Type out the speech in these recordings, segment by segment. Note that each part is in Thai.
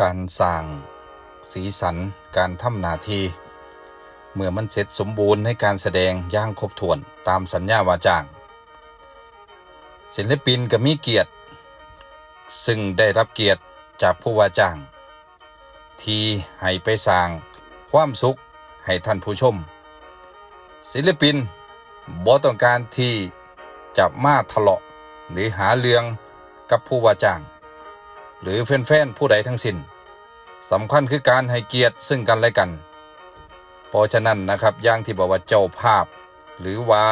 การสร้างสีสันการทำนาที เมื่อมันเสร็จสมบูรณ์ให้การแสดงย่างครบถ้วนตามสัญญาวาจ้าง ศิลปินก็มีเกียรติ ซึ่งได้รับเกียรติจากผู้ว่าจ้าง ที่ให้ไปสร้างความสุขให้ท่านผู้ชม ศิลปินบ่ต้องการที่จะมาทะเลาะหรือหาเรื่องกับผู้ว่าจ้าง หรือแฟนๆผู้ใดทั้งสิ้นสำคัญคือการให้เกียรติซึ่งกันและกัน เพราะฉะนั้นนะครับอย่างที่บอกว่าเจ้าภาพ หรือว่า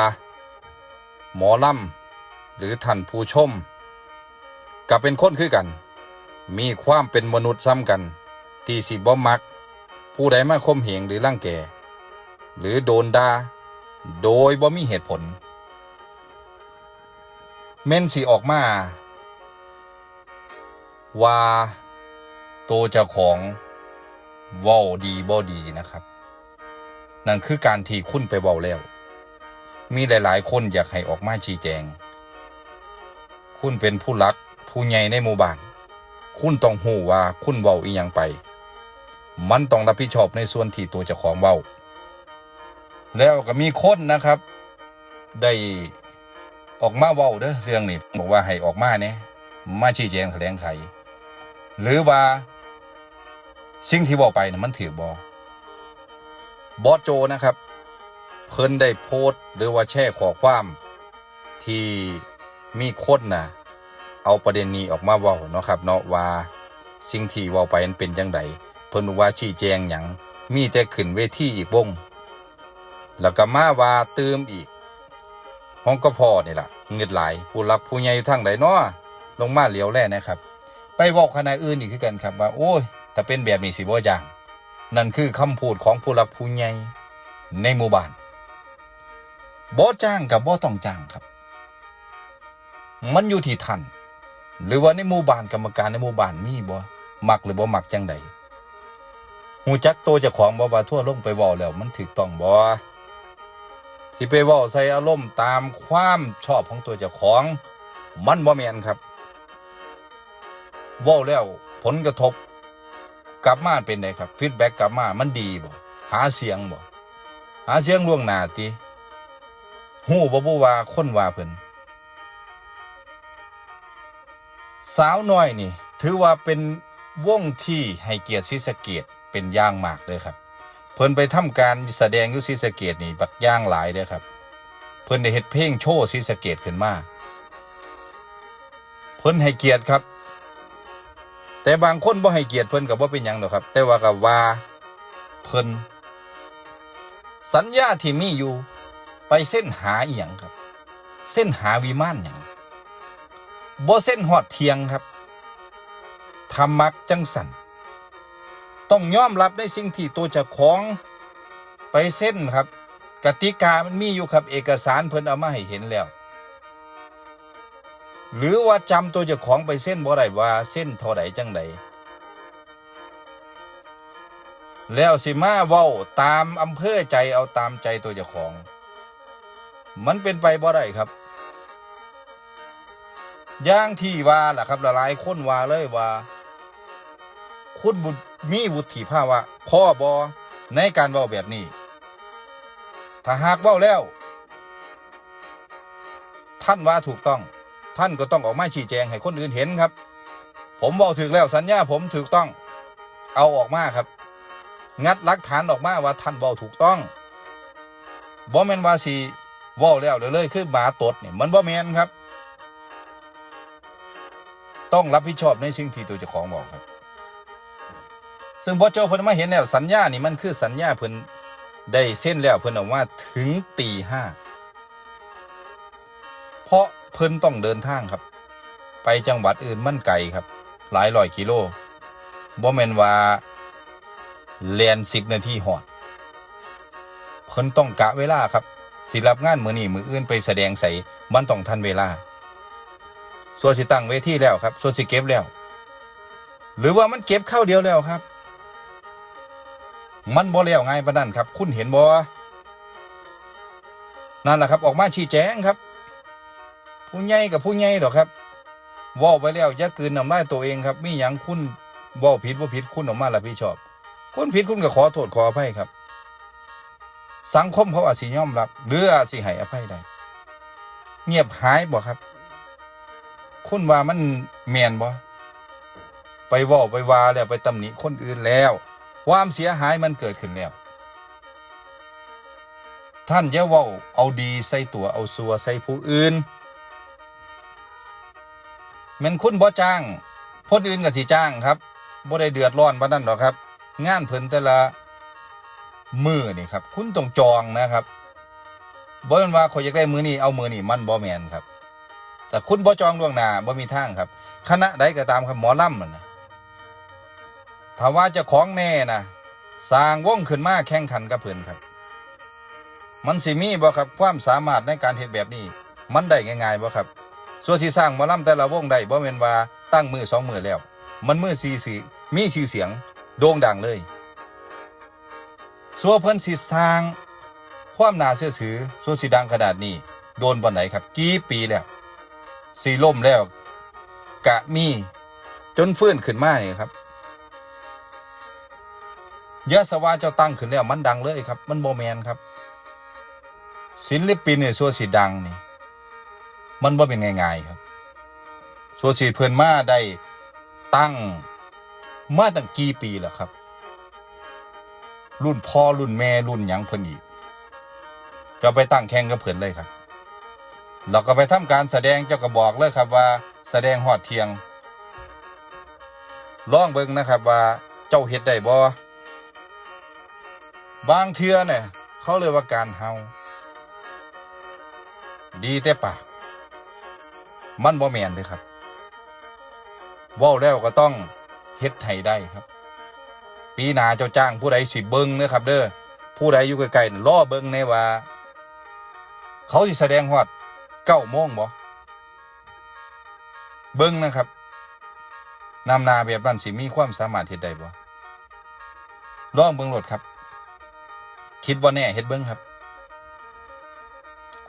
หมอลำหรือท่านผู้ชม ก็เป็นคนคือกัน มีความเป็นมนุษย์ซ้ำกันที่สิบ่มัก ผู้ใดมาคมเหงหรือร่างแก่หรือโดนด่าโดยบ่มีเหตุผล เม่นสิออกมา ว่าโตวเจ้าของเว้าดีบ่ดีนะครับ นั่นคือการที่คุณไปเว้าแล้ว มีหลาย ๆ คนอยากให้ออกมาชี้แจง คุณเป็นผู้รักผู้ใหญ่ในหมู่บ้าน คุณต้องหูว่าคุณเว้าอีหยังไป มันต้องรับผิดชอบในส่วนที่ตัวเจ้าของเว้า แล้วก็มีคนนะครับ ได้ออกมาเว้าเด้อเรื่องนี้บอกว่าให้ออกมาเนี่ยมาชี้แจงแถลงไข หรือว่า สิ่งที่เว้าไปนะมันถือบอบอสโจนะครับ เพิ่นได้โพสต์หรือว่าแช่ขอความที่มีคนนะเอาประเด็นนี้ออกมาเว้าเนาะครับเนาะว่าสิ่งที่เว้าไปมันเป็นจังไดเพิ่นว่าชี้แจงหยังมีแต่ขึ้นเวทีอีกวงแล้วก็มาว่าเติมอีกห้องก็พอนี่ล่ะเงิดหลายผู้รับผู้ใหญ่ทั้งใดเนาะลงมาเหลียวแล่นะครับ ไปเว้าคณะอื่นอีกคือกันครับว่า โอ้ยถ้าเป็นแบบนี้สิบ่ย่าง นั่นคือคำพูดของผู้รับผู้ใหญ่ในหมู่บ้านบ่จ้างกับบ่ต้องจ้างครับ มันอยู่ที่ท่านหรือว่าในหมู่บ้านกรรมการในหมู่บ้านมีบ่มักหรือบ่มักจังใดหูจักโตวเจ้าของบ่ว่าทั่วลงไปเว้าแล้ว มันถูกต้องบ่สิไปเว้าใส่อารมณ์ตามความชอบของตัวเจ้าของ มันบ่แม่นครับ ว้าแล้วผลกระทบ กลับมาเป็นไงครับฟีดแบ็กกลับมามันดีบ่หาเสียงบ่หาเสียงล่วงหน้าติฮู้บ่บ่ว่าคนว่าเพิ่นสาวน้อยนี่ ถือว่าเป็นวงที่ให้เกียรติศรีสะเกดเป็นอย่างมากเลยครับ เพิ่นไปทำการแสดงอยู่ศรีสะเกดนี่บักย่างหลายเด้ครับ เพิ่นได้เฮ็ดเพลงโชว์ศรีสะเกดขึ้นมาเพิ่นให้เกียรติครับ แต่บางคนบ่ให้เกียรติเพิ่นก็บ่เป็นหยังดอกครับ แต่ว่าก็ว่าเพิ่นสัญญาที่มีอยู่ ไปเส้นหาอีหยังครับ เส้นหาวิมานหยังบ่เส้นหอดเทียงครับทำมักจังสันต้องยอมรับในสิ่งที่ตัวเจ้าของไปเส้นครับ กติกามันมีอยู่ครับ เอกสารเพิ่นเอามาให้เห็นแล้ว หรือว่าจำตัวเจ้าของไปเส้นบ่ได้ว่าเส้นเท่าใดจังใดแล้วสิมาเว้าตามอำเภอใจเอาตามใจตัวเจ้าของ มันเป็นไปบ่ได้ครับย่างที่ว่าล่ะครับหลายๆคนว่าเลยว่า คุณบุตรมีวุฒิภาวะพ่อบอในการเว้าแบบนี้ ถ้าหากเว้าแล้ว ท่านว่าถูกต้อง ท่านก็ต้องออกมาชี้แจงให้คนอื่นเห็นครับ ผมบอกถึกแล้วสัญญาผมถูกต้อง เอาออกมาครับ งัดหลักฐานออกมาว่าท่านเว้าถูกต้องบ่แมนวาสิเว้าแล้วเดี๋ยวเลยคือหมาตดเนี่ยมันบ่แมนครับ ต้องรับผิดชอบในสิ่งที่ตัวเจ้าของบอกครับ ซึ่งบอสโจเพิ่นมาเห็นแล้วสัญญานี่มันคือสัญญาเพิ่นได้เส้นแล้วเพิ่นออกมาถึงตีห้าเพราะ เพิ่นต้องเดินทางครับ ไปจังหวัดอื่นมั่นไกลครับ หลายร้อยกิโลบ่แม่นว่าเลียนสิบนาทีหอด เพิ่นต้องกะเวลาครับ สิรับงานมือนี้มืออื่นไปแสดงใส่มันต้องทันเวลาส่วนสิตั้งเวทีแล้วครับส่วนสิเก็บแล้ว หรือว่ามันเก็บเข้าเดียวแล้วครับ มันบ่แล้วง่ายปานนั้นครับ คุณเห็นบ่นั่นแหละครับ ออกมาชี้แจงครับ ผู้ใหญ่กับผู้ใหญ่ดอกครับว่าไปแล้วอย่ากืนน้ำลายตัวเองครับ มีหยังคุณว่าผิดว่าผิดคุณออกมารับผิดชอบ คุณผิดคุณก็ขอโทษขออภัยครับ สังคมเขาอาจสิยอมรับ หรืออาจสิให้อภัยได้เงียบหายบ่ครับ คุณว่ามันแมนบ่ไปว่าไปวาแล้วไปตำหนิคนอื่นแล้ว ความเสียหายมันเกิดขึ้นแล้ว ท่านอย่าว้าเอาดีใส่ตัวเอาซัวใส่ผู้อื่น แม่นคุณบ่จ้างคนอื่นก็สิจ้างครับบ่ได้เดือดร้อนปานนั้นหรอกครับ งานเพิ่นแต่ละมือนี่ครับ คุณต้องจองนะครับบ่แม่นว่าขอยอยากได้มือนี้เอามือนี้มันบ่แม่นครับ แต่คุณบ่จองล่วงหน้าบ่มีทางครับ คณะใดก็ตามครับหมอลำมันะถ้าว่าจะของแน่นะสร้างวงขึ้นมาแข่งขันกับเพิ่นครับ มันสิมีบ่ครับความสามารถในการเฮ็ดแบบนี้ มันได้ง่ายๆบ่ครับ ส่วนที่สร้างหมอลำแต่ละวงได้บ่แม่นว่าตั้งมือสองมือแล้ว มันมือสีสีมีชื่อเสียงโด่งดังเลยส่วนเพิ่นสิสร้าง ความน่าเชื่อถือส่วนสิดังขนาดนี้ โดนบ่ไหนครับ กี่ปีแล้วสีล่มแล้วกะมีจนฟื้นขึ้นมานี่ครับยะสวาเจ้าตั้งขึ้นแล้วมันดังเลยครับ มันโมแมนครับ ศิลปินเนี่ยส่วนสีดังนี่ มันว่าเป็นง่ายๆครับส่วนสีเพื่อนมาได้ตั้งมาตั้งกี่ปีแล้วครับ รุ่นพ่อรุ่นแม่รุ่นยังเพิ่นอีก ก็ไปตั้งแข่งกับเพิ่นเลยครับเราก็ไปทำการแสดงเจ้าก็บอกเลยครับว่า แสดงหอดเทียงลองเบิงนะครับว่าเจ้าเฮ็ดได้บ่บางเทือเนี่ยเขาเรียกว่าการเฮาดีแต่ปาก มันบ่แมนเด้อครับว้าแล้วก็ต้องเฮ็ดให้ได้ครับ ปีหน้าเจ้าจ้างผู้ใดสิเบิ่งเด้อครับ เด้อผู้ใดอยู่ใกล้ๆน่อเบิ่งแน่ว่า เขาสิแสดงฮอดเก้าโมงบ่เบิ่งนะครับนำนาแบบนั้นสิมีความสามารถเฮ็ดได้บ่ลองเบิ่งโลดครับ คิดว่าแน่เฮ็ดเบิ่งครับ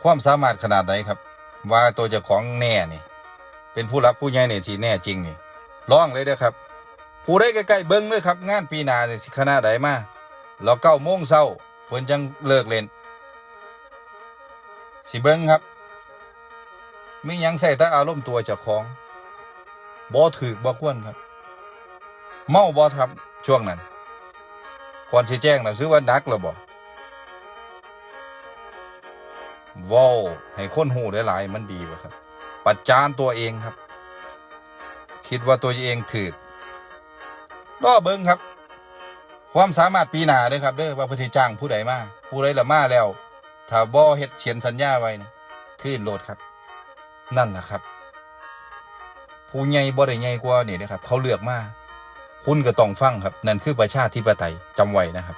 ความสามารถขนาดไหนครับ ว่าตัวเจ้าของแน่นี่ เป็นผู้รับผู้ใหญ่เนี่ยที่แน่จริงนี่ลองเลยเด้อครับ ผู้ใดใกล้ๆเบิ่งเลยครับ งานปีน้านี่สิคณะใดมาแล้วเก้าโมงเช้าเพิ่นจังเลิกเล่นสิเบิ่งครับมียังใส่แต่อารมณ์ตัวเจ้าของบ่ถือบ่ควรครับ เมาบ่ครับช่วงนั้นก่อนสิแจ้งนะซื้อว่านักแล้วบ่ ว้าให้คนหูหลายๆมันดีบ่ครับ ประจานตัวเองครับ คิดว่าตัวเองถือรอเบิ่งครับ ความสามารถปีหนาเด้อครับเด้อว่าพฤิจ้างผู้ใดมาผู้ใดละมาแล้ว ถ้าบ่เฮ็ดเขียนสัญญาไว้นะขึ้นโหลดครับ นั่นแหละครับ ผู้ใหญ่บ่ได้ใหญ่กว่านี่นะครับ เขาเลือกมาคุณก็ต้องฟังครับ นั่นคือประชาธิปไตยจำไว้นะครับ